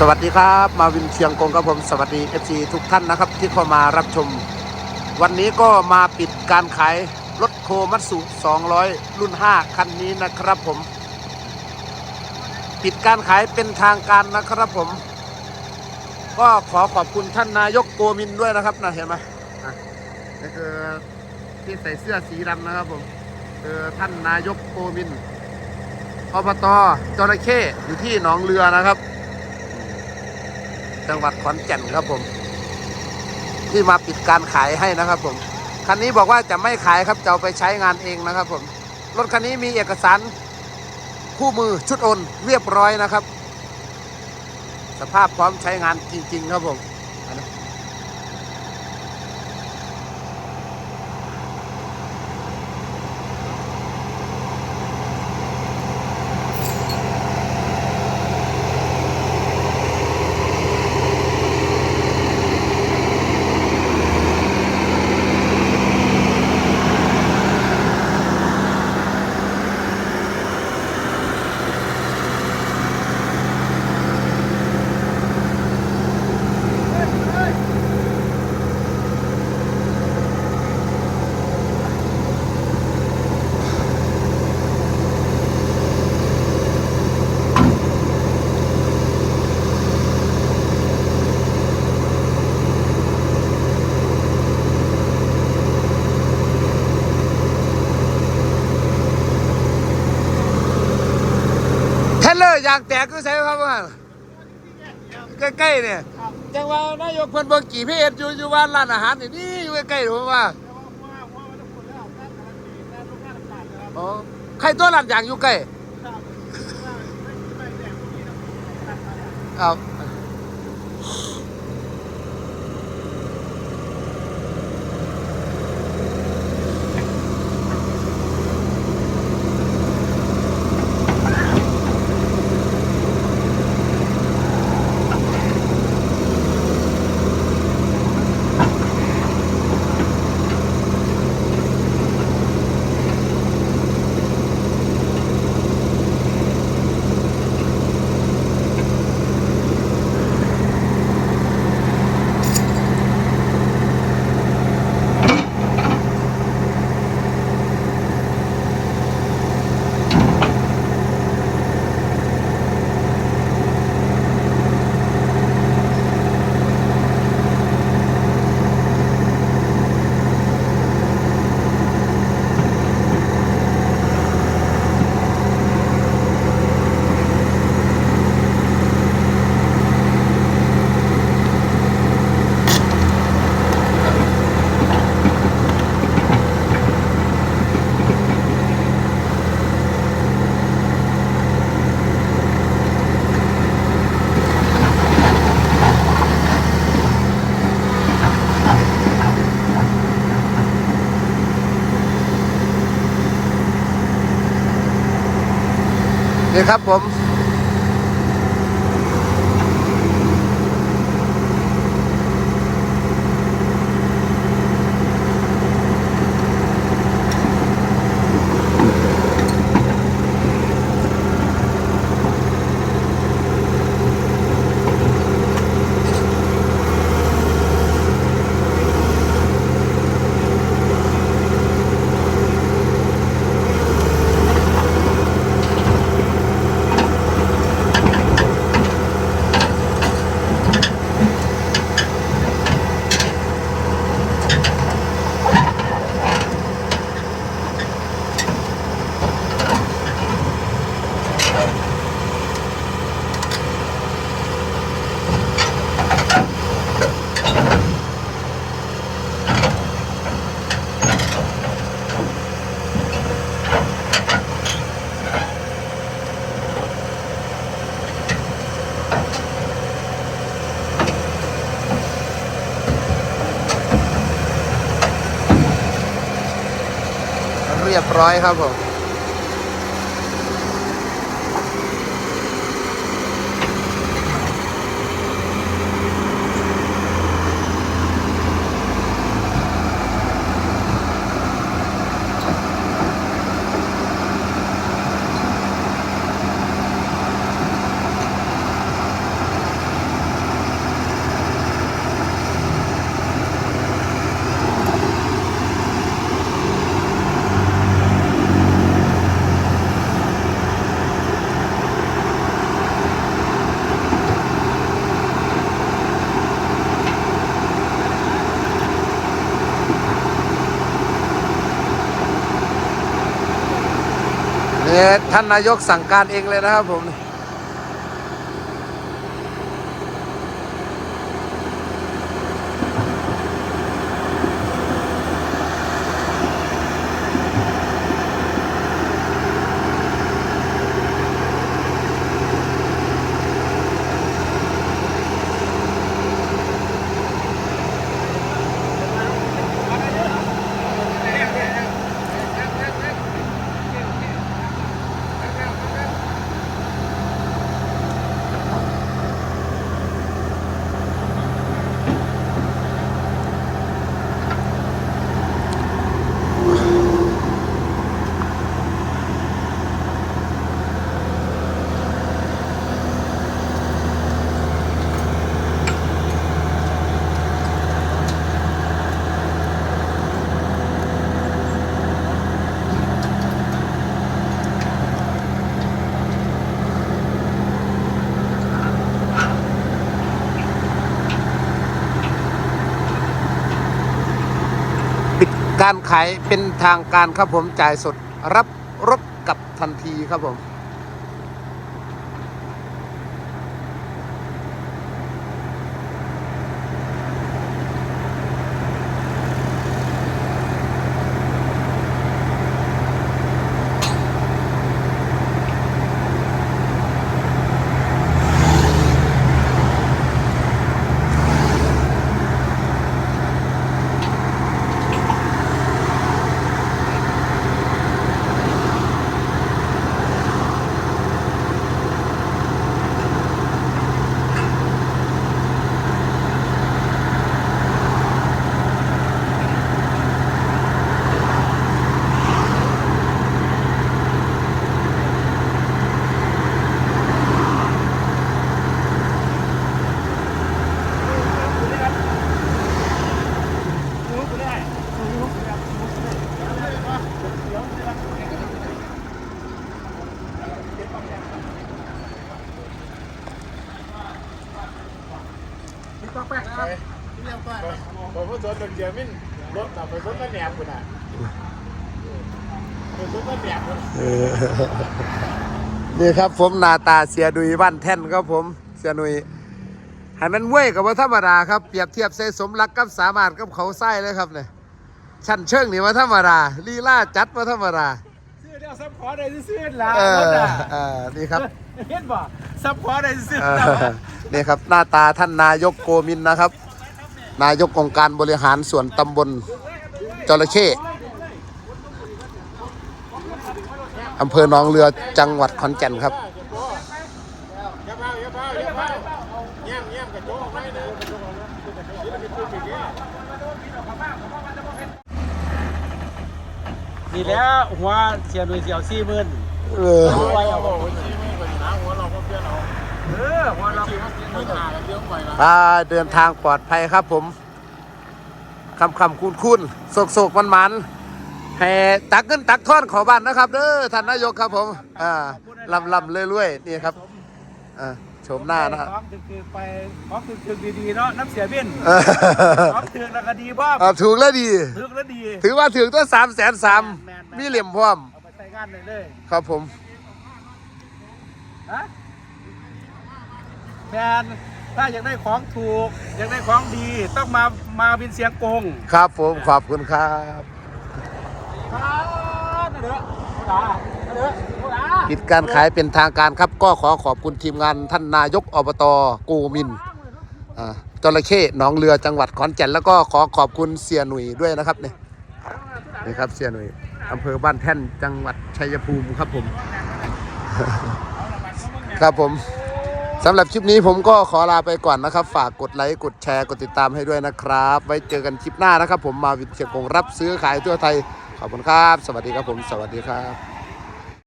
สวัสดีครับ มาวินเชียงกงครับผมสวัสดี FC ทุกท่านนะครับ ที่เข้ามารับชม วันนี้ก็มาปิดการขายรถโคมัตสุ 200 รุ่น 5 คันนี้นะครับผม ปิดการขายเป็นทางการนะครับผม ก็ขอขอบคุณท่านนายกโกมินด้วยนะครับนะเห็นไหมอะนี่คือที่ใส่เสื้อสีดำนะครับผมคือท่านนายกโกมินอบตจระเข้อยู่ที่หนองเรือนะครับ จังหวัดขอนแก่นครับผม ที่มาปิดการขายให้นะครับผมคันนี้บอกว่าจะไม่ขายครับจะเอาไปใช้งานเองนะครับผมรถคันนี้มีเอกสารคู่มือชุดโอนเรียบร้อยนะครับ สภาพพร้อมใช้งานจริง ๆ ครับผมางแตกคือใช่ครับว่าใกล้ๆเนี่ยจังหวะนายกเพิ่นบิ่งกี่พี่เอ็ดอยู่อยู่บ้านร้านอาหารนี่นี่อยู่ใกล้ๆผมว่าอ๋อใครตัวร้านยางอยู่ใกล้ครับ นี่ครับผม เรียบร้อยครับผม ค เนี่ยท่านนายกสั่งการเองเลยนะครับผม การขายเป็นทางการครับผมจ่ายสดรับรถกับทันทีครับผม ผมก็สวนเดียวมินรถไปรถก็แหนบคุณอะรถก็แหนบคุณนี่ครับผมหนาตาเสียดุยบ้านแท่นครับผมเสียหนุยให้มันเว้ยกับว่าธรรมดาครับเปรียบเทียบใส่สมรักกับสามารถกับเขาไส้เลยครับเนี่ยชั้นเชิงนี่ว่าธรรมดาลีลาจัดว่าธรรมดาซื้อเดียวซับคอได้ซื้อละเอรถออะเออนี่ครับ เห็นบ่ซับคอได้ซื้อเออนี่ครับหน้าตาท่านนายกโกมินนะครับ นายกองค์การบริหารส่วนตำบลจระเข้อำเภอหนองเรือจังหวัดขอนแก่นครับอย่าเผาอย่าเผาอย่าเผาเยี่ยมเยี่ยมกระโจกไม่เด้นี่แล้วหัวเสียหน่วยเสียวสี่หมื่นเออ ไว้เอาบอกว่าชี้ไม่เป็น หาหัวเราก็เพื่อนเอาเออหัวเราไม่หาเลี้ยงไปละพาเดินทางปลอดภัยครับผมคำคำคูณคูณโศกโศกมันมันๆให้ตักเงินตักทอนขอบ้านนะครับเด้อท่านนายกครับผมอ่าลำลำเรื่อยๆนี่ครับอ่าชมหน้านะของถึกๆไปของถึกๆดีๆเนาะน้ำเสียบินเออของถึกแล้วก็ดีบ้างอ่าถูกแล้วดีถึกแล้วดี ถือว่าถึงตั้งสามแสนสามแม่นๆมีเหลี่ยมพร้อมเอาไปใช้งานเลยเลยครับผม ฮะแมนถ้าอยากได้ของถูก อยากได้ของดี ต้องมามาวินเสียงกงครับผมขอบคุณครับครับนั่นเด้อโอ้ดานั่นเด้อโอ้ดาปิดการขายเป็นทางการครับ ก็ขอขอบคุณทีมงานท่านนายกอบตกูมินอ่าจระเข้หนองเรือจังหวัดขอนแก่นแล้วก็ขอขอบคุณเสียหนุ่ยด้วยนะครับเนี่ยนี่ครับเสียหนุ่ยอำเภอบ้านแท่นจังหวัดชัยภูมิครับผม ครับผมสำหรับคลิปนี้ผมก็ขอลาไปก่อนนะครับ ฝากกดไลค์กดแชร์กดติดตามให้ด้วยนะครับ ไว้เจอกันคลิปหน้านะครับ ผมมาวินเชียงคงรับซื้อขายทั่วไทยขอบคุณครับ สวัสดีครับผม สวัสดีครับ